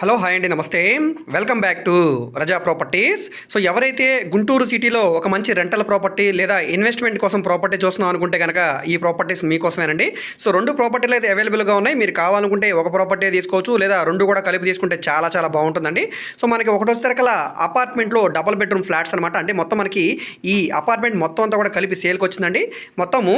Hello hi అండి నమస్తే. Welcome back to Raza properties. So ఎవరైతే గుంటూరు సిటీలో ఒక మంచి రెంటల్ ప్రాపర్టీ లేదా ఇన్వెస్ట్మెంట్ కోసం ప్రాపర్టీ చూస్తున్నాం అనుకుంటే కనుక ఈ ప్రాపర్టీస్ మీకోసమేనండి. సో రెండు ప్రాపర్టీలు అయితే అవైలబుల్గా ఉన్నాయి. మీరు కావాలనుకుంటే ఒక ప్రాపర్టీ తీసుకోవచ్చు లేదా రెండు కూడా కలిపి తీసుకుంటే చాలా చాలా బాగుంటుందండి. సో మనకి ఒకటో సరికల అపార్ట్మెంట్లో డబుల్ బెడ్రూమ్ ఫ్లాట్స్ అనమాట అంటే మొత్తం మనకి ఈ అపార్ట్మెంట్ మొత్తం అంతా కూడా కలిపి సేల్కి వచ్చిందండి. మొత్తము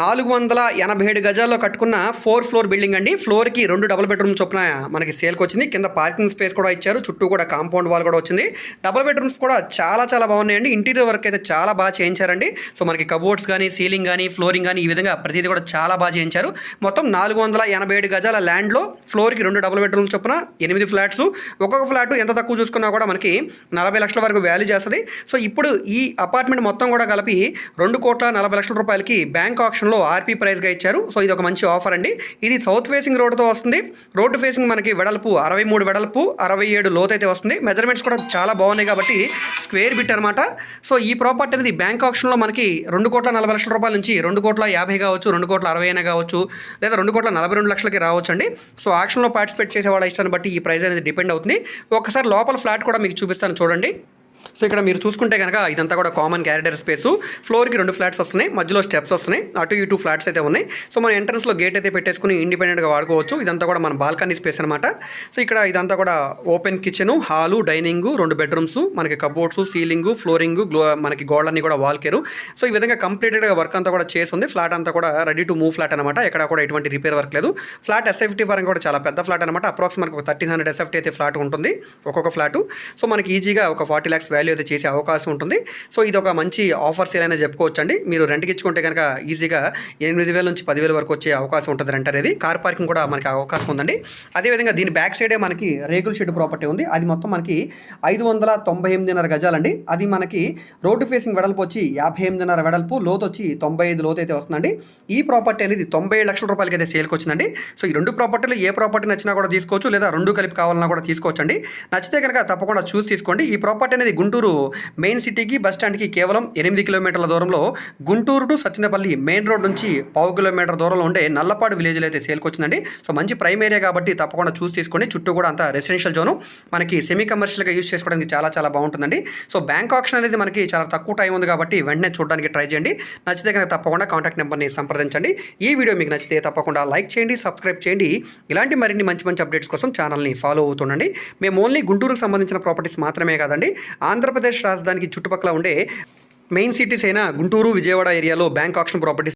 నాలుగు వందల ఎనభై ఏడు గజాల్లో కట్టుకున్న ఫోర్ ఫ్లోర్ బిల్డింగ్ అండి. ఫ్లోర్కి రెండు డబుల్ బెడ్రూమ్ చొప్పున మనకి సేల్కి వచ్చింది. కింద పార్కింగ్ స్పేస్ కూడా ఇచ్చారు. చుట్టూ కూడా కాంపౌండ్ వాల్ కూడా వచ్చింది. డబుల్ బెడ్రూమ్స్ కూడా చాలా చాలా బాగున్నాయండి. ఇంటీరియర్ వర్క్ అయితే చాలా బాగా చేయించారండి. సో మనకి కబోర్డ్స్ కానీ సీలింగ్ కానీ ఫ్లోరింగ్ కానీ ఈ విధంగా ప్రతిదీ కూడా చాలా బాగా చేయించారు. మొత్తం నాలుగు వందల ఎనభై ఏడు గజాల ల్యాండ్లో ఫ్లోర్కి రెండు డబుల్ బెడ్రూమ్ చొప్పున ఎనిమిది ఫ్లాట్స్. ఒక్కొక్క ఫ్లాట్ ఎంత తక్కువ చూసుకున్నా కూడా మనకి నలభై లక్షల వరకు వాల్యూ చేస్తుంది. సో ఇప్పుడు ఈ అపార్ట్మెంట్ మొత్తం కూడా కలిపి రెండు కోట్ల నలభై లక్షల రూపాయలకి బ్యాంక్ ఆప్షన్ ఆప్షన్లో ఆర్పీ ప్రైస్గా ఇచ్చారు. సో ఇది ఒక మంచి ఆఫర్ అండి. ఇది సౌత్ ఫేసింగ్ రోడ్తో వస్తుంది. రోడ్డు ఫేసింగ్ మనకి వెడల్పు అరవై మూడు వెడల్పు అరవై ఏడు లోతు అయితే వస్తుంది. మెజర్మెంట్స్ కూడా చాలా బాగున్నాయి కాబట్టి స్క్వేర్ బిట్ అనమాట సో ఈ ప్రాపర్టీ అనేది బ్యాంక్ ఆప్షన్లో మనకి రెండు కోట్ల నలభై లక్షల రూపాయల నుంచి రెండు కోట్ల యాభై కావచ్చు రెండు కోట్ల అరవై అయినా కావచ్చు లేదా రెండు కోట్ల నలభై రెండు లక్షలకి రావచ్చు అండి సో ఆక్షన్లో పార్టిసిపేట్ చేసే వాళ్ళ ఇష్టాన్ని బట్టి ఈ ప్రైస్ అనేది డిపెండ్ అవుతుంది. ఒకసారి లోపల ఫ్లాట్ కూడా మీకు చూపిస్తాను చూడండి. సో ఇక్కడ మీరు చూసుకుంటే కనుక ఇదంతా కూడా కామన్ క్యారిడర్ స్పేస్ ఫ్లోర్కి రెండు ఫ్లాట్స్ వస్తున్నాయి మధ్యలో స్టెప్స్ వస్తున్నాయి అటు ఇటు ఫ్లాట్స్ అయితే ఉన్నాయి. సో మన ఎంట్రన్స్లో గేట్ అయితే పెట్టేసుకుని ఇండిపెండెంట్గా వాడుకోవచ్చు. ఇదంతా కూడా మన బాల్కనీ స్పేస్ అనమాట సో ఇక్కడ ఇదంతా కూడా ఓపెన్ కిచెన్ హాలు డైనింగ్ రెండు బెడ్రూమ్స్ మనకి కబోర్డ్స్ సీలింగ్ ఫ్లోరింగ్ గ్లో మనకి గోడలన్నీ కూడా వాల్ కేరు సో ఈ విధంగా కంప్లీటెడ్గా వర్క్ అంతా కూడా చేసి ఉంది ఫ్లాట్ అంతా కూడా రెడీ టు మూవ్ ఫ్లాట్ అనమాట ఎక్కడ కూడా ఎటువంటి రిపేర్ వర్క్ లేదు. ఫ్లాట్ ఎస్ఎఫ్టీ పరంగా కూడా చాలా పెద్ద ఫ్లాట్ అనమాట అప్రాక్స్ మనకు ఒక థర్టీన్ హండ్రెడ్ ఎస్ఎఫ్టీ అయితే ఫ్లాట్ ఉంటుంది. ఒక్కొక్క ఫ్లాట్ సో మనకి ఈజీగా ఒక ఫార్టీ ల్యాక్స్ వాల్యూ అయితే చేసే అవకాశం ఉంటుంది. సో ఇది ఒక మంచి ఆఫర్ సేల్ అనేది చెప్పుకోవచ్చు అండి మీరు రెంట్కి ఇచ్చుకుంటే కనుక ఈజీగా ఎనిమిది వేల నుంచి పదివేల వరకు వచ్చే అవకాశం ఉంటుంది రెంట్ అనేది. కార్ పార్కింగ్ కూడా మనకి అవకాశం ఉందండి. అదేవిధంగా దీని బ్యాక్ సైడే మనకి రేకుల షెడ్ ప్రాపర్టీ ఉంది. అది మొత్తం మనకి ఐదు వందల తొంభై ఎనిమిదిన్నర గజాలండి అది మనకి రోడ్డు ఫేసింగ్ వెడల్పు వచ్చి యాభై ఎనిమిదిన్నర వెడల్పు లోతు వచ్చి తొంభై ఐదు లోతు అయితే వస్తుందండి. ఈ ప్రాపర్టీ అనేది తొంభై ఏడు లక్షల రూపాయలకి అయితే సేల్కి వచ్చిందండి. సో ఈ రెండు ప్రాపర్టీలు ఏ ప్రాపర్టీ నచ్చినా కూడా తీసుకోవచ్చు. లేదా రెండు కలిపి కావాలన్నా కూడా తీసుకోవచ్చండి. నచ్చితే కనుక తప్పకుండా చూసి తీసుకోండి. ఈ ప్రాపర్టీ అనేది గుంటూరు మెయిన్ సిటీకి బస్ స్టాండ్కి కేవలం ఎనిమిది కిలోమీటర్ల దూరంలో Guntur to Sachinapalli main road నుంచి పావు కిలోమీటర్ దూరంలో ఉండే నల్లపాడు విలేజ్లో అయితే సేల్కి వచ్చిందండి సో మంచి ప్రైమ్ ఏరియా కాబట్టి తప్పకుండా చూసి తీసుకోండి. చుట్టూ కూడా అంతా రెసిడెన్షియల్ జోను. మనకి సెమీ కమర్షియల్గా యూస్ చేసుకోవడానికి చాలా చాలా బాగుంటుందండి. సో బ్యాంక్ ఆప్షన్ అనేది మనకి చాలా తక్కువ టైం ఉంది కాబట్టి వెంటనే చూడడానికి ట్రై చేయండి. నచ్చితే కనుక తప్పకుండా కాంటాక్ట్ నెంబర్ని సంప్రదించండి. ఈ వీడియో మీకు నచ్చితే తప్పకుండా లైక్ చేయండి సబ్స్క్రైబ్ చేయండి. ఇలాంటి మరిన్ని మంచి మంచి అప్డేట్స్ కోసం ఛానల్ని ఫాలో అవుతుండండి. మేము ఓన్లీ గుంటూరుకు సంబంధించిన ప్రాపర్టీస్ మాత్రమే కాదండి. ఆంధ్రప్రదేశ్ రాజధానికి చుట్టుపక్కల ఉండే మెయిన్ సిటీస్ అయిన గుంటూరు విజయవాడ ఏరియాలో బ్యాంక్ ఆక్షన్ ప్రాపర్టీస్